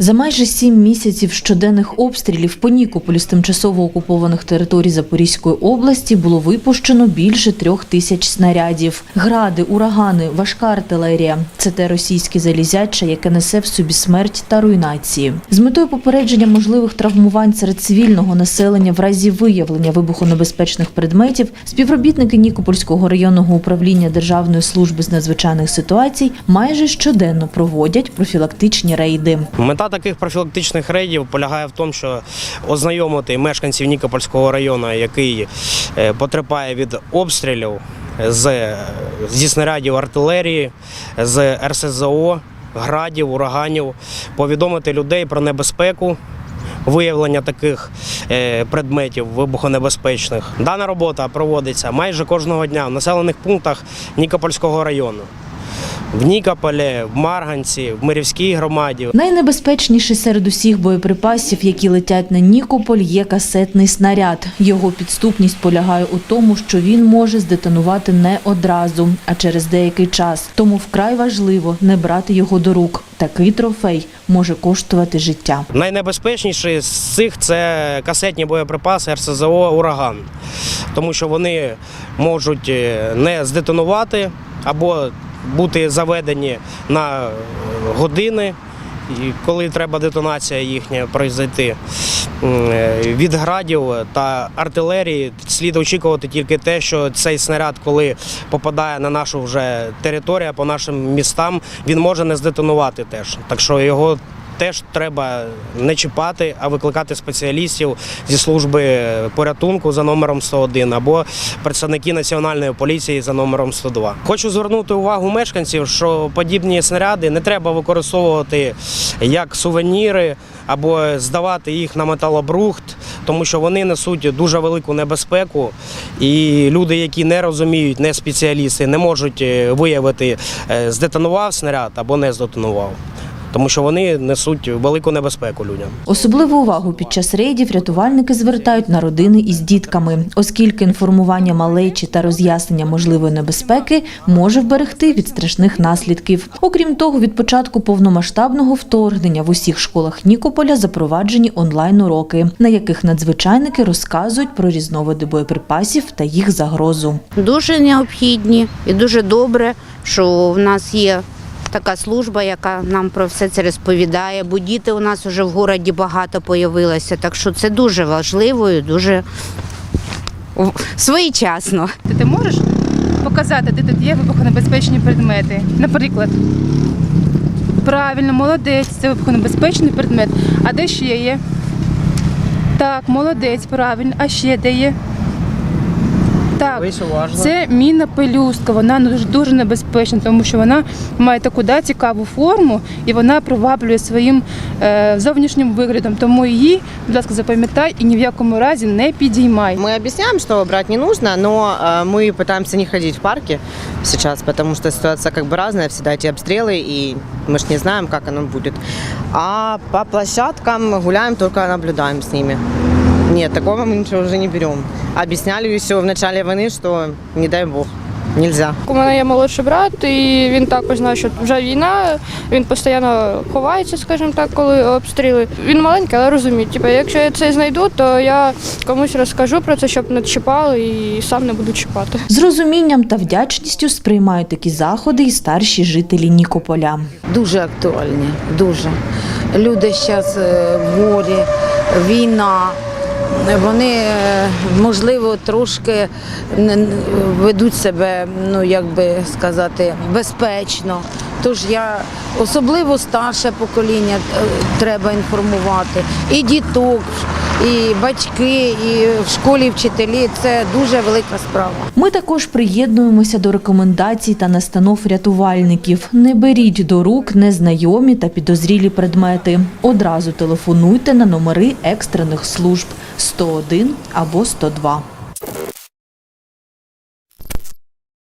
За майже сім місяців щоденних обстрілів по Нікополю з тимчасово окупованих територій Запорізької області було випущено більше трьох тисяч снарядів. Гради, урагани, важка артилерія це те російське залізяче, яке несе в собі смерть та руйнації. З метою попередження можливих травмувань серед цивільного населення в разі виявлення вибухонебезпечних предметів співробітники Нікопольського районного управління Державної служби з надзвичайних ситуацій майже щоденно проводять профілактичні рейди. Мета таких профілактичних рейдів полягає в тому, що ознайомити мешканців Нікопольського району, який е, потерпає від обстрілів з, зі снарядів артилерії, з РСЗО, градів, ураганів, повідомити людей про небезпеку. Виявлення таких е, предметів вибухонебезпечних. Дана робота проводиться майже кожного дня в населених пунктах Нікопольського району. В Нікополі, в Марганці, в Мирівській громаді, Найнебезпечніший серед усіх боєприпасів, які летять на Нікополь, є касетний снаряд. Його підступність полягає у тому, що він може здетонувати не одразу, а через деякий час. Тому вкрай важливо не брати його до рук. Такий трофей може коштувати життя. Найнебезпечніші з цих це касетні боєприпаси РСЗО Ураган, тому що вони можуть е, не здетонувати або бути заведені на е, години, коли треба детонація їхня пройти. Від градів та артилерії слід очікувати тільки те, що цей снаряд, коли попадає на нашу вже територію, по нашим містам, він може не здетонувати теж. Так що його теж треба не чіпати, а викликати спеціалістів зі служби порятунку за номером 101 або представники національної поліції за номером 102. Хочу звернути увагу мешканців, що подібні снаряди не треба використовувати як сувеніри або здавати їх на металобрухт, тому що вони несуть дуже велику небезпеку, і люди, які не розуміють, не спеціалісти, не можуть е, виявити, е, здетонував снаряд або не здетонував. Тому що вони несуть велику небезпеку людям. Особливу увагу під час рейдів рятувальники звертають на родини із дітками, оскільки інформування малечі та роз'яснення можливої небезпеки може вберегти від страшних наслідків. Окрім того, від початку повномасштабного вторгнення в усіх школах Нікополя запроваджені онлайн-уроки, на яких надзвичайники розказують про різновиди боєприпасів та їх загрозу. дуже необхідні і дуже добре, що в нас є така служба, яка нам про все це розповідає. Бо діти у нас вже в городі багато появилося, так що це дуже важливо і дуже своєчасно. Ти, ти можеш показати, де тут є вибухонебезпечні предмети? Наприклад, правильно, молодець, це вибухонебезпечний предмет. А де ще є? Так, молодець, правильно. А ще де є? Так, уважно. це міна пелюстка, вона дуже, дуже небезпечна, тому що вона має таку да, цікаву форму і вона приваблює своїм е, зовнішнім виглядом. Тому її, будь ласка, запам'ятай і ні в якому разі не підіймай. Мы объясняем, что брать не нужно, но э, мы пытаемся не ходить в парки сейчас, потому что ситуация как бы разная, всегда эти обстрелы, и мы ж не знаем, как оно будет. А по площадкам гуляем, только наблюдаем с ними. Нет, такого мы ничего уже не берем. Объясняли еще в начале войны, что не дай бог, нельзя. У мене є молодший брат, і він також знає, що вже війна. Він постійно ховається, скажімо так, коли обстріли. Він маленький, але розуміє. Типу, якщо я це знайду, то я комусь розкажу про це, щоб не чіпали і сам не буду чіпати. З розумінням та вдячністю сприймають такі заходи і старші жителі Нікополя. дуже актуальні. Дуже люди зараз в горі, війна. Вони е, можливо трошки ведуть себе, ну як би сказати, безпечно. Тож я особливо старше покоління е, треба інформувати. І діток, і батьки, і в школі вчителі це дуже велика справа. Ми також приєднуємося до рекомендацій та настанов рятувальників. Не беріть до рук незнайомі та підозрілі предмети. Одразу телефонуйте на номери екстрених служб 101 або 102.